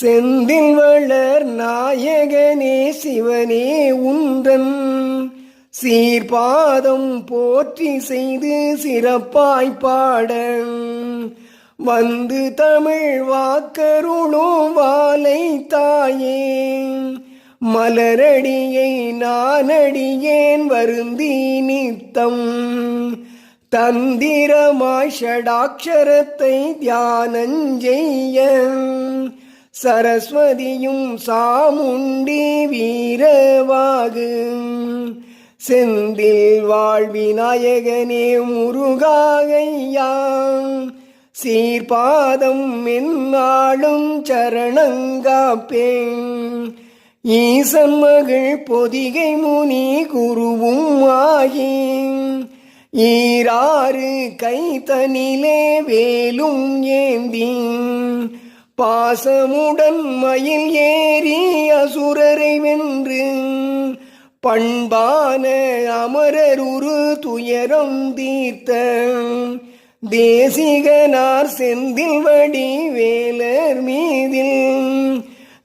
செந்தில் வளர் நாயகனே சிவனே உந்தன். சீர்பாதம் போற்றி செய்து சிறப்பாய் பாட வந்து தமிழ் வாக்கருளும் வாலை தாயே. மலரடியை நானடியேன் வருந்தி நித்தம். தந்திரமாய் ஷடாட்சரத்தை தியானஞ்செய்ய சரஸ்வதியும் சாமுண்டி வீரவாகு. செந்தில் வாழ்விநாயகனே முருகாகையா. சீர்பாதம் என்னாலும் சரணங்காப்பேன் ஈசன் மகள் பொதிகை முனி குருவும் ஆகி ஈராறு கைத்தனிலே வேலும் ஏந்தீன் பாசமுடன் மயில் ஏறி அசுரரை வென்று பண்பான அமரர் உரு துயரம் தீர்த்த தேசிகனார் செந்தில் வடி வேலர் மீதில்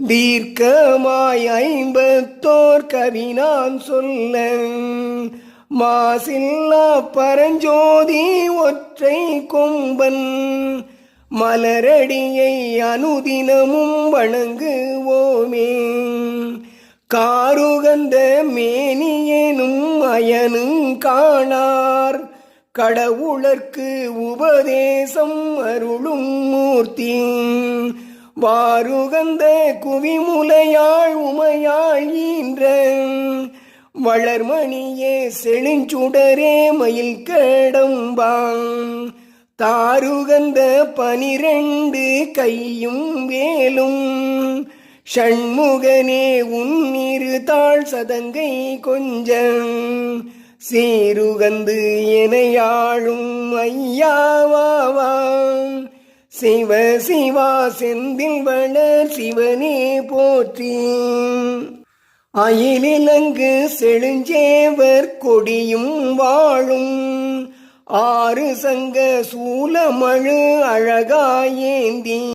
தீர்க்கமாய் ஐம்பத்தோர் கவினான் சொல்ல மாசில்லா பரஞ்சோதி ஒற்றை கொம்பன் மலரடியை அனுதினமும் வணங்குவோமே. காருகந்த மேனியேனும் அயனும் காணார். கடவுளர்க்கு உபதேசம் அருளும் மூர்த்தி. வாருகந்த குவிமுலையாள் உமையாள் ஈன்ற. வளர்மணியே செழுஞ்சுடரே மயில் கடம்பான். தாருகந்த பனிரெண்டு கையும் வேலும். ஷண்முகனே உன்னிரு தாழ் சதங்கை கொஞ்சம். சீருகந்து எனையாழும் ஐயாவாவாம் சிவ சிவா செந்தில் வளர் சிவனே போற்றி. அயிலிலங்கு செழுஞ்சேவர் கொடியும் வாழும். ஆறு சங்க சூலமழு அழகாயேந்தி